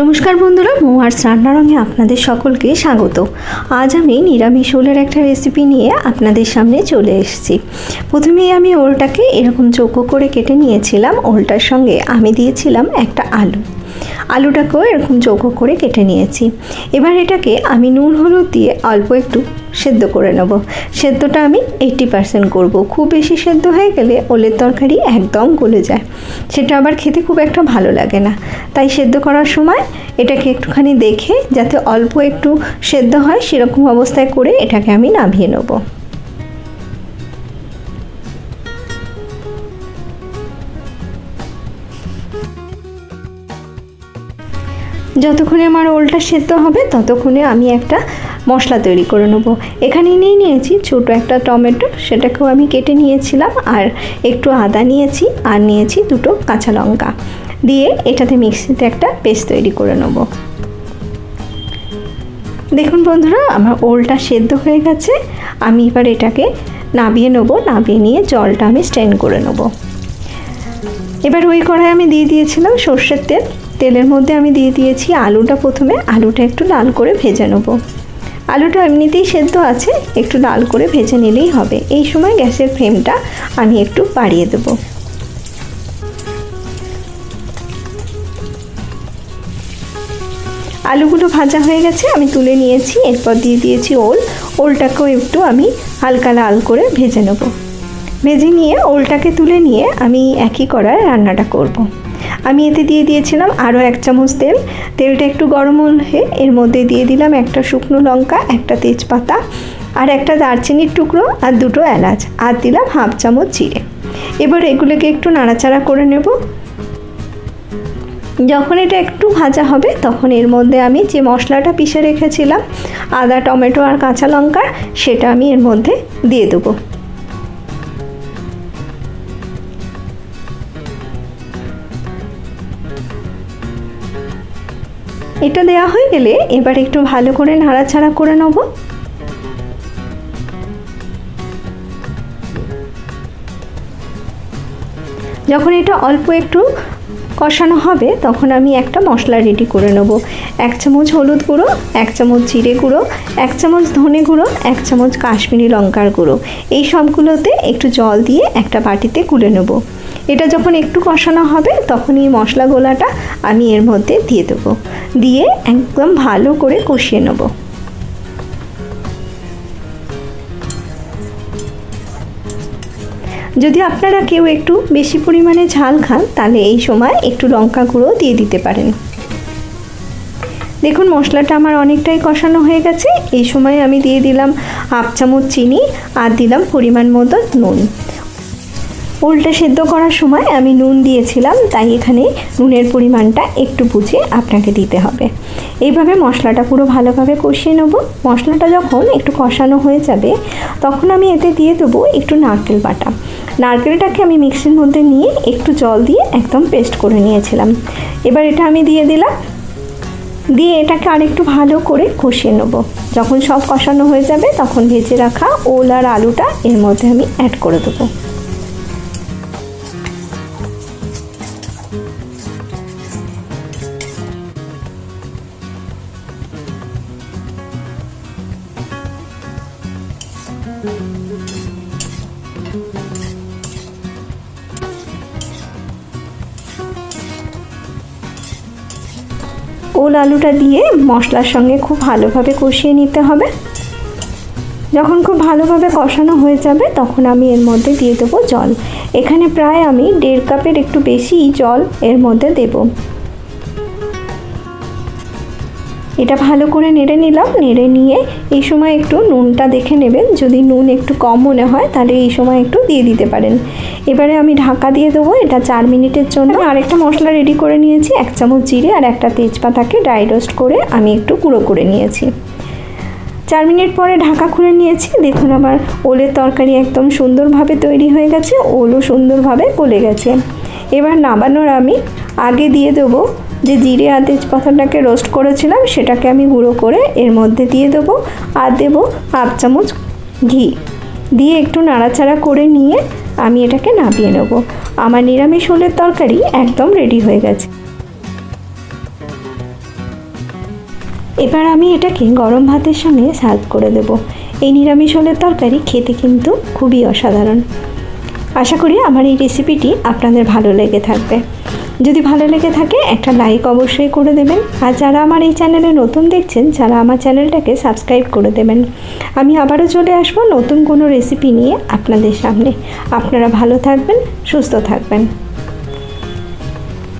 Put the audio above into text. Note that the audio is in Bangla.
নমস্কার বন্ধুরা মৌয়ার্স রান্নারঙে আপনাদের সকলকে স্বাগত। আজ আমি নিরামিষ ওলের একটা রেসিপি নিয়ে আপনাদের সামনে চলে এসেছি। প্রথমেই আমি ওলটাকে এরকম চোখো করে কেটে নিয়েছিলাম। ওলটার সঙ্গে আমি দিয়েছিলাম একটা আলু। আলুটাকেও এরকম চৌকো করে কেটে নিয়েছি। এবার এটাকে আমি নুন, হলুদ দিয়ে অল্প একটু সেদ্ধ করে নেব। সেদ্ধটা আমি এইটটি পার্সেন্ট করব। খুব বেশি সেদ্ধ হয়ে গেলে ওলের তরকারি একদম গলে যায়। সেটা আবার খেতে খুব একটা ভালো লাগে না। তাই সেদ্ধ করার সময় এটাকে একটুখানি দেখে যাতে অল্প একটু সেদ্ধ হয়, সেরকম অবস্থায় করে এটাকে আমি নামিয়ে নেব। যতক্ষণে আমার ওলটা সেদ্ধ হবে, ততক্ষণে আমি একটা মশলা তৈরি করে নেব। এখানে নিয়ে নিয়েছি ছোটো একটা টমেটো, সেটাকেও আমি কেটে নিয়েছিলাম, আর একটু আদা নিয়েছি, আর নিয়েছি দুটো কাঁচা লঙ্কা। দিয়ে এটাতে মিক্সিতে একটা পেস্ট তৈরি করে নেব। দেখুন বন্ধুরা, আমার ওলটা সেদ্ধ হয়ে গেছে। আমি এবার এটাকে নাবিয়ে নেব, নাবিয়ে নিয়ে জলটা আমি স্ট্রেন করে নেব। এবার ওই কড়াই আমি দিয়ে দিয়েছিলাম সর্ষের তেল। তেলের মধ্যে আমি দিয়ে দিয়েছি আলুটা প্রথমে। আলুটা একটু লাল করে ভেজে নেব। আলুটা এমনিতেই সেদ্ধ আছে, একটু লাল করে ভেজে নিলেই হবে। এই সময় গ্যাসের ফ্লেমটা আমি একটু বাড়িয়ে দেবো। আলুগুলো ভাজা হয়ে গেছে, আমি তুলে নিয়েছি। এরপর দিয়ে দিয়েছি ওল। ওলটাকেও একটু আমি হালকা লাল করে ভেজে নেব। ভেজে নিয়ে ওলটাকে তুলে নিয়ে আমি একই করার রান্নাটা করব। আমি এতে দিয়ে দিয়েছিলাম আরও এক চামচ তেল। তেলটা একটু গরম হয়ে এর মধ্যে দিয়ে দিলাম একটা শুকনো লঙ্কা, একটা তেজপাতা আর একটা দারচিনির টুকরো আর দুটো এলাচ আর দিলাম হাফ চামচ জিরে। এবার এগুলোকে একটু নাড়াচাড়া করে নেব। যখন এটা একটু ভাজা হবে তখন এর মধ্যে আমি যে মশলাটা পিষে রেখেছিলাম, আদা, টমেটো আর কাঁচা লঙ্কা, সেটা আমি এর মধ্যে দিয়ে দেবো। এটা দেওয়া হয়ে গেলে এবার একটু ভালো করে নাড়াচাড়া করে নেব। যখন এটা অল্প একটু কষানো হবে, তখন আমি একটা মশলা রেডি করে নেব। এক চামচ হলুদ গুঁড়ো, এক চামচ জিরে গুঁড়ো, এক চামচ ধনে গুঁড়ো, এক চামচ কাশ্মীরি লঙ্কার গুঁড়ো। এই সবগুলোতে একটু জল দিয়ে একটা বাটিতে গুলে নেব। এটা যখন একটু কষানো হবে তখন এই মশলা গোলাটা আমি এর মধ্যে দিয়ে দেবো। দিয়ে একদম ভালো করে কষিয়ে নেব। যদি আপনারা কেউ একটু বেশি পরিমাণে ঝাল খান, তাহলে এই সময় একটু লঙ্কা গুঁড়ো দিয়ে দিতে পারেন। দেখুন, মশলাটা আমার অনেকটাই কষানো হয়ে গেছে। এই সময় আমি দিয়ে দিলাম হাফ চামচ চিনি আর দিলাম পরিমাণ মতো নুন। উল্টে সেদ্ধ করার সময় আমি নুন দিয়েছিলাম, তাই এখানে নুনের পরিমাণটা একটু বুঝে আপনাকে দিতে হবে। এইভাবে মশলাটা পুরো ভালোভাবে কষিয়ে নেব। মশলাটা যখন একটু কষানো হয়ে যাবে, তখন আমি এতে দিয়ে দেবো একটু নারকেল বাটা। নারকেলটাকে আমি মিক্সির মধ্যে নিয়ে একটু জল দিয়ে একদম পেস্ট করে নিয়েছিলাম। এবার এটা আমি দিয়ে দিলাম। দিয়ে এটাকে আরেকটু ভালো করে কষিয়ে নেব। যখন সব কষানো হয়ে যাবে, তখন ভেজে রাখা ওল আর আলুটা এর মধ্যে আমি অ্যাড করে দেবো। ওল আলুটা দিয়ে মশলার সঙ্গে খুব ভালোভাবে কষিয়ে নিতে হবে। যখন খুব ভালোভাবে কষানো হয়ে যাবে, তখন আমি এর মধ্যে দিয়ে দেবো জল। এখানে প্রায় আমি দেড় কাপের একটু বেশি জল এর মধ্যে দেবো। এটা ভালো করে নেড়ে নিলাম। নেড়ে নিয়ে এই সময় একটু নুনটা দেখে নেবেন। যদি নুন একটু কম মনে হয় তাহলে এই সময় একটু দিয়ে দিতে পারেন। এবারে আমি ঢাকা দিয়ে দেবো। এটা চার মিনিটের জন্য। আরেকটা মশলা রেডি করে নিয়েছি এক চামচ জিরে আর একটা তেজপাতাকে ড্রাই রোস্ট করে আমি একটু গুঁড়ো করে নিয়েছি। চার মিনিট পরে ঢাকা খুলে নিয়েছি। দেখুন আমার ওলের তরকারি একদম সুন্দরভাবে তৈরি হয়ে গেছে। ওলও সুন্দরভাবে গলে গেছে। এবার নামানোর আমি আগে দিয়ে দেবো যে জিরে আর তেজপাতাটাকে রোস্ট করেছিলাম, সেটাকে আমি গুঁড়ো করে এর মধ্যে দিয়ে দেবো আর দেবো হাফ চামচ ঘি। দিয়ে একটু নাড়াচাড়া করে নিয়ে আমি এটাকে নামিয়ে নেব। আমার নিরামিষ ওলের তরকারি একদম রেডি হয়ে গেছে। এবার আমি এটাকে গরম ভাতের সঙ্গে সার্ভ করে দেব। এই নিরামিষ হলের তরকারি খেতে কিন্তু খুবই অসাধারণ। আশা করি আমার এই রেসিপিটি আপনাদের ভালো লেগে থাকবে। যদি ভালো লেগে থাকে, একটা লাইক অবশ্যই করে দেবেন। আর যারা আমার এই চ্যানেলে নতুন দেখছেন, যারা আমার চ্যানেলটাকে সাবস্ক্রাইব করে দেবেন। আমি আবারও চলে আসব নতুন কোনো রেসিপি নিয়ে আপনাদের সামনে। আপনারা ভালো থাকবেন, সুস্থ থাকবেন।